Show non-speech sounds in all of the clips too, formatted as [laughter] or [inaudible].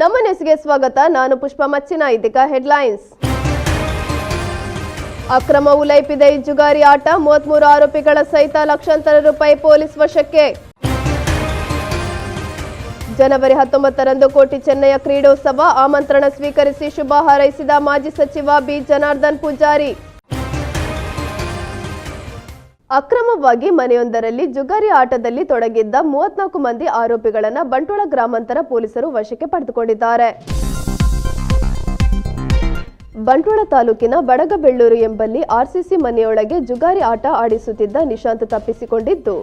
ನಮ್ಮ ನ್ಯೂಸ್ಗೆ ಸ್ವಾಗತ. ನಾನು ಪುಷ್ಪ ಮಚ್ಚಿನ, ಇದೀಗ ಹೆಡ್ಲೈನ್ಸ್. ಅಕ್ರಮ ಉಲೈಪಿದೆ, ಜುಗಾರಿ ಆಟ, ಮೂವತ್ಮೂರು ಆರೋಪಿಗಳ ಸಹಿತ ಲಕ್ಷಾಂತರ ರೂಪಾಯಿ ಪೊಲೀಸ್ ವಶಕ್ಕೆ. ಜನವರಿ ಹತ್ತೊಂಬತ್ತರಂದು ಕೋಟಿ ಚೆನ್ನೈಯ ಕ್ರೀಡೋತ್ಸವ, ಆಮಂತ್ರಣ ಸ್ವೀಕರಿಸಿ ಶುಭ ಹಾರೈಸಿದ ಮಾಜಿ ಸಚಿವ ಬಿ. ಜನಾರ್ದನ್ ಪೂಜಾರಿ. ಅಕ್ರಮವಾಗಿ ಮನೆಯೊಂದರಲ್ಲಿ ಜುಗಾರಿ ಆಟದಲ್ಲಿ ತೊಡಗಿದ್ದ ಮೂವತ್ನಾಲ್ಕು ಮಂದಿ ಆರೋಪಿಗಳನ್ನ ಬಂಟ್ವಾಳ ಗ್ರಾಮಾಂತರ ಪೊಲೀಸರು ವಶಕ್ಕೆ ಪಡೆದುಕೊಂಡಿದ್ದಾರೆ. ಬಂಟ್ವಾಳ ತಾಲೂಕಿನ ಬಡಗಬೆಳ್ಳೂರು ಎಂಬಲ್ಲಿ ಆರ್ಸಿಸಿ ಮನೆಯೊಳಗೆ ಜುಗಾರಿ ಆಟ ಆಡಿಸುತ್ತಿದ್ದ ನಿಶಾಂತ್ ತಪ್ಪಿಸಿಕೊಂಡಿದ್ದು,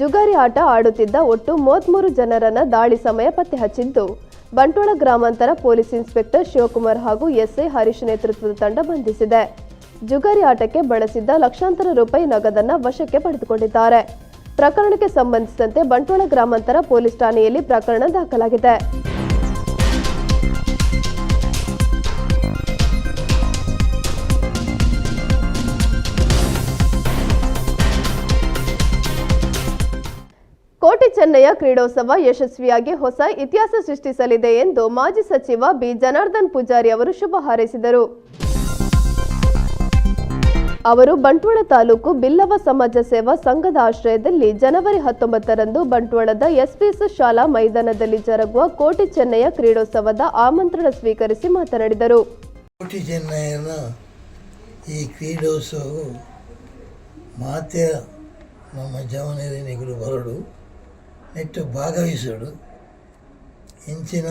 ಜುಗಾರಿ ಆಟ ಆಡುತ್ತಿದ್ದ ಒಟ್ಟು ಮೂವತ್ಮೂರು ಜನರನ್ನ ದಾಳಿ ಸಮಯ ಪತ್ತೆ ಹಚ್ಚಿದ್ದು, ಬಂಟ್ವಾಳ ಗ್ರಾಮಾಂತರ ಪೊಲೀಸ್ ಇನ್ಸ್ಪೆಕ್ಟರ್ ಶಿವಕುಮಾರ್ ಹಾಗೂ ಎಸ್ಐ ಹರೀಶ್ ನೇತೃತ್ವದ ತಂಡ ಬಂಧಿಸಿದೆ. ಜುಗಾರಿ ಆಟಕ್ಕೆ ಬಳಸಿದ್ದ ಲಕ್ಷಾಂತರ ರೂಪಾಯಿ ನಗದನ್ನ ವಶಕ್ಕೆ ಪಡೆದುಕೊಂಡಿದ್ದಾರೆ. ಪ್ರಕರಣಕ್ಕೆ ಸಂಬಂಧಿಸಿದಂತೆ ಬಂಟ್ವಾಳ ಗ್ರಾಮಾಂತರ ಪೊಲೀಸ್ ಠಾಣೆಯಲ್ಲಿ ಪ್ರಕರಣ ದಾಖಲಾಗಿದೆ. ಕೋಟಿ ಚೆನ್ನಯ್ಯ ಕ್ರೀಡೋತ್ಸವ ಯಶಸ್ವಿಯಾಗಿ ಹೊಸ ಇತಿಹಾಸ ಸೃಷ್ಟಿಸಲಿದೆ ಎಂದು ಮಾಜಿ ಸಚಿವ ಬಿ. ಜನಾರ್ದನ್ ಪೂಜಾರಿ ಅವರು ಶುಭ ಹಾರೈಸಿದರು. ಅವರು ಬಂಟ್ವಾಳ ತಾಲೂಕು ಬಿಲ್ಲವ ಸಮಾಜ ಸೇವಾ ಸಂಘದ ಆಶ್ರಯದಲ್ಲಿ ಜನವರಿ ಹತ್ತೊಂಬತ್ತರಂದು ಬಂಟ್ವಾಳದ ಎಸ್ಪಿಎಸ್ ಶಾಲಾ ಮೈದಾನದಲ್ಲಿ ಜರುಗುವ ಕೋಟಿ ಚೆನ್ನೈಯ ಕ್ರೀಡೋತ್ಸವದ ಆಮಂತ್ರಣ ಸ್ವೀಕರಿಸಿ ಮಾತನಾಡಿದರು. ಕೋಟಿ ಚೆನ್ನಯ್ಯನ ಈ ಕ್ರೀಡೋತ್ಸವವು ಮಾತೆ ನಮ್ಮ ಜವನರಿನಿಗಳು ಬರಡು ನೆಟ್ಟು ಭಾಗವಹಿಸಡು. ಇಂಚಿನ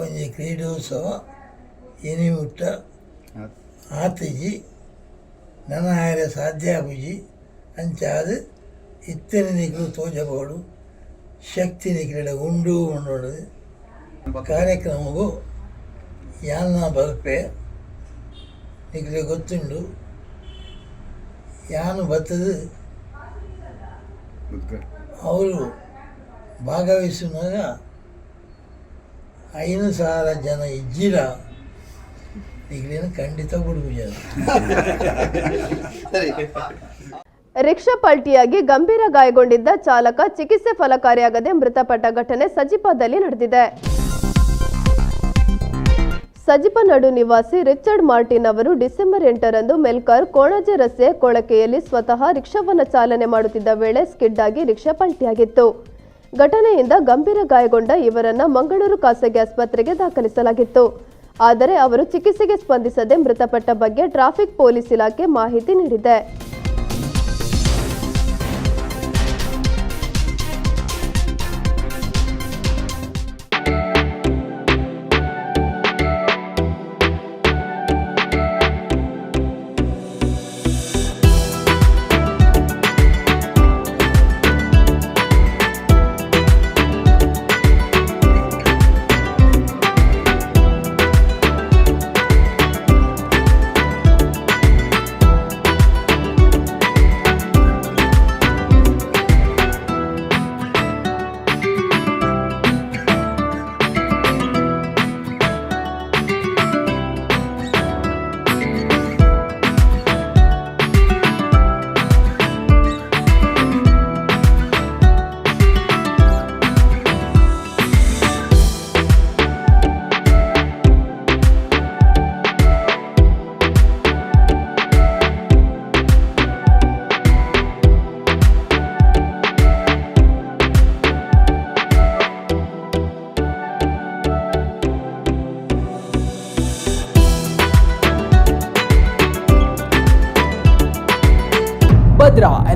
ಒಂದು ಕ್ರೀಡೋತ್ಸವ, ಎನಿಮುಟ್ಟ ಆತಿಜಿ ನನ್ನ ಆಯರ ಸಾಧ್ಯ ಬುಜಿ ಅಂಚಾದ ಇತ್ತನೆ ನಿಗಳು ತೋಜಬೋಡು ಶಕ್ತಿ ನಿಖಿಲ ಉಂಡು ಉಂಡೋಡು ಕಾರ್ಯಕ್ರಮವು ಯಾನ ಬಲ್ಪೆ ನಿಖಿಲೆ ಗೊತ್ತುಂಡು. ಯಾನು ಬತ್ತದ ಅವರು ಭಾಗವಹಿಸುವಾಗ ಐನು ಸಾವಿರ ಜನ ಇಜ್ಜಿರ. ನಿಖಿಲೇನು ಖಂಡಿತ ಗುಡುಗುಜ [laughs] ರಿಕ್ಷಾ ಪಲ್ಟಿಯಾಗಿ ಗಂಭೀರ ಗಾಯಗೊಂಡಿದ್ದ ಚಾಲಕ ಚಿಕಿತ್ಸೆ ಫಲಕಾರಿಯಾಗದೆ ಮೃತಪಟ್ಟ ಘಟನೆ ಸಜಿಪದಲ್ಲಿ ನಡೆದಿದೆ. ಸಜಿಪ ನಡು ನಿವಾಸಿ ರಿಚರ್ಡ್ ಮಾರ್ಟಿನ್ ಅವರು ಡಿಸೆಂಬರ್ ಎಂಟರಂದು ಮೆಲ್ಕರ್ ಕೋಣಜೆ ರಸ್ತೆ ಕೊಳಕೆಯಲ್ಲಿ ಸ್ವತಃ ರಿಕ್ಷಾವನ್ನು ಚಾಲನೆ ಮಾಡುತ್ತಿದ್ದ ವೇಳೆ ಸ್ಕಿಡ್ ಆಗಿ ರಿಕ್ಷಾ ಪಲ್ಟಿಯಾಗಿತ್ತು. ಘಟನೆಯಿಂದ ಗಂಭೀರ ಗಾಯಗೊಂಡ ಇವರನ್ನ ಮಂಗಳೂರು ಖಾಸಗಿ ಆಸ್ಪತ್ರೆಗೆ ದಾಖಲಿಸಲಾಗಿತ್ತು. ಆದರೆ ಅವರು ಚಿಕಿತ್ಸೆಗೆ ಸ್ಪಂದಿಸದೆ ಮೃತಪಟ್ಟ ಬಗ್ಗೆ ಟ್ರಾಫಿಕ್ ಪೊಲೀಸ್ ಇಲಾಖೆ ಮಾಹಿತಿ ನೀಡಿದೆ.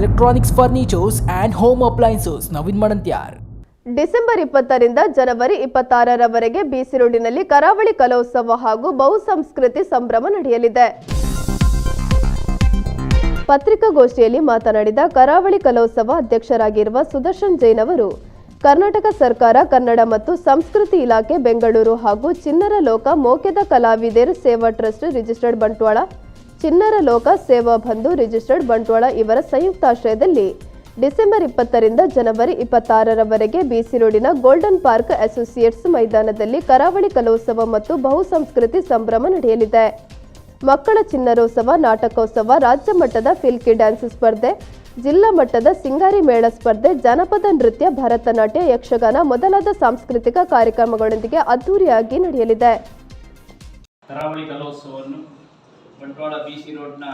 Electronics furnitures and home appliances Naveen Madantyar December ಇಪ್ಪತ್ತರಿಂದ ಜನವರಿ ಇಪ್ಪತ್ತಾರರವರೆಗೆ ಬೀಸಿರೋಡಿನಲ್ಲಿ ಕರಾವಳಿ ಕಲೋತ್ಸವ ಹಾಗೂ ಬಹುಸಂಸ್ಕೃತಿ ಸಂಭ್ರಮ ನಡೆಯಲಿದೆ. ಪತ್ರಿಕಾಗೋಷ್ಠಿಯಲ್ಲಿ ಮಾತನಾಡಿದ ಕರಾವಳಿ ಕಲೋತ್ಸವ ಅಧ್ಯಕ್ಷರಾಗಿರುವ ಸುದರ್ಶನ್ ಜೈನ್ ಅವರು, ಕರ್ನಾಟಕ ಸರ್ಕಾರ, ಕನ್ನಡ ಮತ್ತು ಸಂಸ್ಕೃತಿ ಇಲಾಖೆ, ಬೆಂಗಳೂರು ಹಾಗೂ ಚಿನ್ನರ ಲೋಕ ಮೋಕೆದ ಕಲಾವಿದರು ಸೇವಾ ಟ್ರಸ್ಟ್ ರಿಜಿಸ್ಟರ್ಡ್ ಬಂಟ್ವಾಳ ಚಿನ್ನರ ಲೋಕ ಸೇವಾ ಬಂಧು ರಿಜಿಸ್ಟರ್ಡ್ ಬಂಟ್ವಾಳ ಇವರ ಸಂಯುಕ್ತಾಶ್ರಯದಲ್ಲಿ ಡಿಸೆಂಬರ್ ಇಪ್ಪತ್ತರಿಂದ ಜನವರಿ ಇಪ್ಪತ್ತಾರರವರೆಗೆ ಬಿಸಿ ರೋಡಿನ ಗೋಲ್ಡನ್ ಪಾರ್ಕ್ ಅಸೋಸಿಯೇಟ್ಸ್ ಮೈದಾನದಲ್ಲಿ ಕರಾವಳಿ ಕಲೋತ್ಸವ ಮತ್ತು ಬಹುಸಂಸ್ಕೃತಿ ಸಂಭ್ರಮ ನಡೆಯಲಿದೆ. ಮಕ್ಕಳ ಚಿನ್ನರೋತ್ಸವ, ನಾಟಕೋತ್ಸವ, ರಾಜ್ಯ ಮಟ್ಟದ ಫಿಲ್ಕಿ ಡ್ಯಾನ್ಸ್ ಸ್ಪರ್ಧೆ, ಜಿಲ್ಲಾ ಮಟ್ಟದ ಸಿಂಗಾರಿ ಮೇಳ ಸ್ಪರ್ಧೆ, ಜನಪದ ನೃತ್ಯ, ಭರತನಾಟ್ಯ, ಯಕ್ಷಗಾನ ಮೊದಲಾದ ಸಾಂಸ್ಕೃತಿಕ ಕಾರ್ಯಕ್ರಮಗಳೊಂದಿಗೆ ಅದ್ದೂರಿಯಾಗಿ ನಡೆಯಲಿದೆ. ಕರಾವಳಿ ಕಲೋತ್ಸವವನ್ನು ಬಂಟ್ವಾಳ ಬಿ ಸಿ ರೋಡ್ನ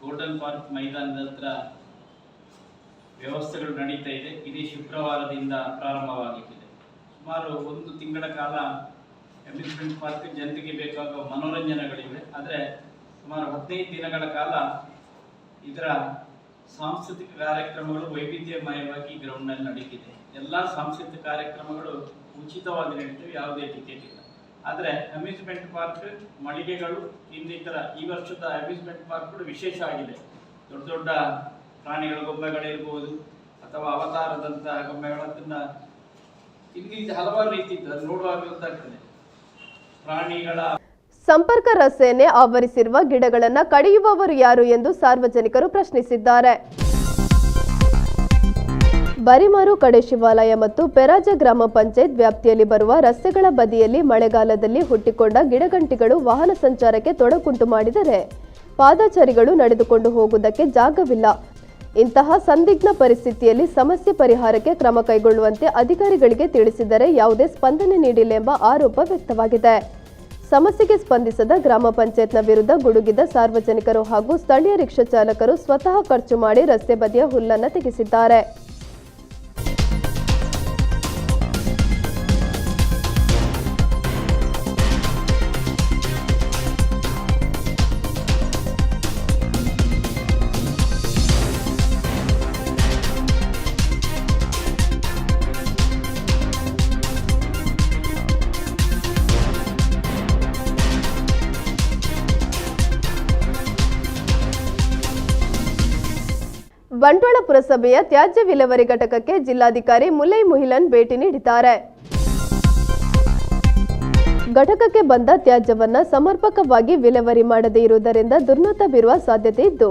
ಗೋಲ್ಡನ್ ಪಾರ್ಕ್ ಮೈದಾನದ ಹತ್ರ ವ್ಯವಸ್ಥೆಗಳು ನಡೀತಾ ಇದೆ. ಇದೇ ಶುಕ್ರವಾರದಿಂದ ಪ್ರಾರಂಭವಾಗುತ್ತಿದೆ ಸುಮಾರು ಒಂದು ತಿಂಗಳ ಕಾಲ ಅಮ್ಯೂಸ್ಮೆಂಟ್ ಪಾರ್ಕ್ ಜನತೆಗೆ ಬೇಕಾಗುವ ಮನೋರಂಜನೆಗಳಿವೆ. ಆದರೆ ಸುಮಾರು ಹದಿನೈದು ದಿನಗಳ ಕಾಲ ಇದರ ಸಾಂಸ್ಕೃತಿಕ ಕಾರ್ಯಕ್ರಮಗಳು ವೈವಿಧ್ಯಮಯವಾಗಿ ಗ್ರೌಂಡ್ನಲ್ಲಿ ನಡೀತಿದೆ. ಎಲ್ಲ ಸಾಂಸ್ಕೃತಿಕ ಕಾರ್ಯಕ್ರಮಗಳು ಉಚಿತವಾಗಿ ನಡೀತವೆ. ಯಾವುದೇ ಟಿಕೆಟ್ ಇಲ್ಲ. ಆದರೆ ಅಮ್ಯೂಸ್ಮೆಂಟ್ ಪಾರ್ಕ್ ಮಳಿಗೆಗಳು, ಇನ್ನಿತರ ಈ ವರ್ಷದ ಅಮ್ಯೂಸ್ಮೆಂಟ್ ಪಾರ್ಕ್ಗಳು ವಿಶೇಷ ಆಗಿದೆ. ದೊಡ್ಡ ದೊಡ್ಡ ಪ್ರಾಣಿಗಳ ಗೊಂಬೆಗಳಿರ್ಬೋದು, ಅಥವಾ ಅವತಾರದಂತಹ ಗೊಂಬೆಗಳನ್ನ ಇಲ್ಲಿ ಹಲವಾರು ರೀತಿ ನೋಡುವಾಗ ಗೊತ್ತಾಗ್ತದೆ. ಪ್ರಾಣಿಗಳ ಸಂಪರ್ಕ ರಸ್ತೆಯನ್ನೇ ಆವರಿಸಿರುವ ಗಿಡಗಳನ್ನು ಕಡಿಯುವವರು ಯಾರು ಎಂದು ಸಾರ್ವಜನಿಕರು ಪ್ರಶ್ನಿಸಿದ್ದಾರೆ. ಬರಿಮಾರು ಕಡೆ ಶಿವಾಲಯ ಮತ್ತು ಪೆರಾಜ ಗ್ರಾಮ ಪಂಚಾಯತ್ ವ್ಯಾಪ್ತಿಯಲ್ಲಿ ಬರುವ ರಸ್ತೆಗಳ ಬದಿಯಲ್ಲಿ ಮಳೆಗಾಲದಲ್ಲಿ ಹುಟ್ಟಿಕೊಂಡ ಗಿಡಗಂಟಿಗಳು ವಾಹನ ಸಂಚಾರಕ್ಕೆ ತೊಡಕುಂಟು ಮಾಡಿದರೆ ಪಾದಚಾರಿಗಳು ನಡೆದುಕೊಂಡು ಹೋಗುವುದಕ್ಕೆ ಜಾಗವಿಲ್ಲ. ಇಂತಹ ಸಂದಿಗ್ಧ ಪರಿಸ್ಥಿತಿಯಲ್ಲಿ ಸಮಸ್ಯೆ ಪರಿಹಾರಕ್ಕೆ ಕ್ರಮ ಕೈಗೊಳ್ಳುವಂತೆ ಅಧಿಕಾರಿಗಳಿಗೆ ತಿಳಿಸಿದರೆ ಯಾವುದೇ ಸ್ಪಂದನೆ ನೀಡಿಲ್ಲ ಎಂಬ ಆರೋಪ ವ್ಯಕ್ತವಾಗಿದೆ. ಸಮಸ್ಯೆಗೆ ಸ್ಪಂದಿಸದ ಗ್ರಾಮ ಪಂಚಾಯತ್ನ ವಿರುದ್ಧ ಗುಡುಗಿದ ಸಾರ್ವಜನಿಕರು ಹಾಗೂ ಸ್ಥಳೀಯ ರಿಕ್ಷಾ ಚಾಲಕರು ಸ್ವತಃ ಖರ್ಚು ಮಾಡಿ ರಸ್ತೆ ಬದಿಯ ಹುಲ್ಲನ್ನು ತೆಗೆಸಿದ್ದಾರೆ. ಬಂಟ್ವಾಳ ಪುರಸಭೆಯ ತ್ಯಾಜ್ಯ ವಿಲೇವಾರಿ ಘಟಕಕ್ಕೆ ಜಿಲ್ಲಾಧಿಕಾರಿ ಮುಲೈ ಮುಹಿಲನ್ ಭೇಟಿ ನೀಡಿದ್ದಾರೆ. ಘಟಕಕ್ಕೆ ಬಂದ ತ್ಯಾಜ್ಯವನ್ನು ಸಮರ್ಪಕವಾಗಿ ವಿಲೇವಾರಿ ಮಾಡದೇ ಇರುವುದರಿಂದ ದುರ್ನತ ಬೀರುವ ಸಾಧ್ಯತೆ ಇದ್ದು,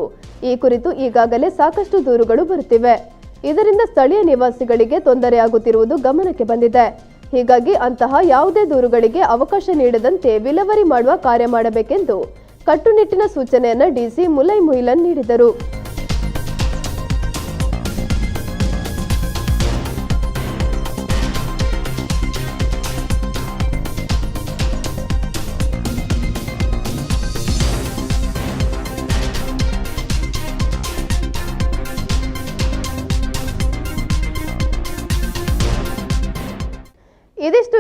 ಈ ಕುರಿತು ಈಗಾಗಲೇ ಸಾಕಷ್ಟು ದೂರುಗಳು ಬರುತ್ತಿವೆ. ಇದರಿಂದ ಸ್ಥಳೀಯ ನಿವಾಸಿಗಳಿಗೆ ತೊಂದರೆಯಾಗುತ್ತಿರುವುದು ಗಮನಕ್ಕೆ ಬಂದಿದೆ. ಹೀಗಾಗಿ ಅಂತಹ ಯಾವುದೇ ದೂರುಗಳಿಗೆ ಅವಕಾಶ ನೀಡದಂತೆ ವಿಲೇವಾರಿ ಮಾಡುವ ಕಾರ್ಯ ಮಾಡಬೇಕೆಂದು ಕಟ್ಟುನಿಟ್ಟಿನ ಸೂಚನೆಯನ್ನು ಡಿಸಿ ಮುಲೈ ಮುಹಿಲನ್ ನೀಡಿದರು.